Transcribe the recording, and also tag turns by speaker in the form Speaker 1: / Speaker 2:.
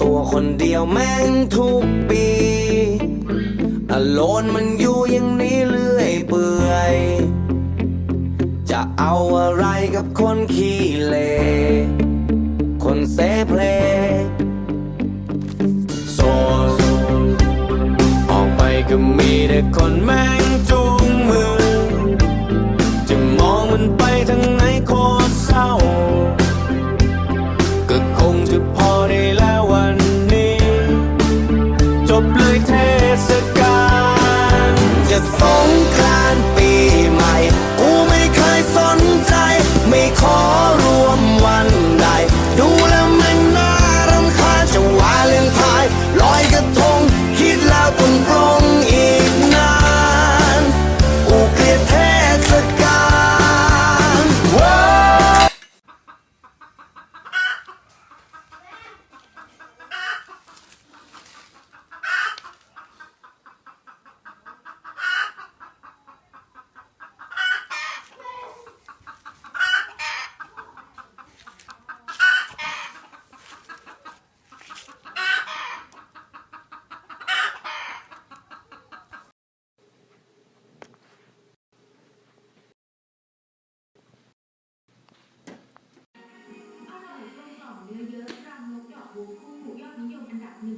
Speaker 1: ตัวคนเดียวแม่งทุกปีอโลนมันอยู่อย่างนี้เรื่อยเปื่อย จะเอาอะไรกับคนขี้เล คนเซเพลโซออกไปก็มีแต่คนแม่งจูงมือ บเลยเทศกาลจะสงกรานปีใหม่ กูไม่เคยสนใจ ไม่ขอรวมวันใด เนื้อเย
Speaker 2: อะรังนกดอกบัวคู่ยอดนิยมอันดับหนึ่ง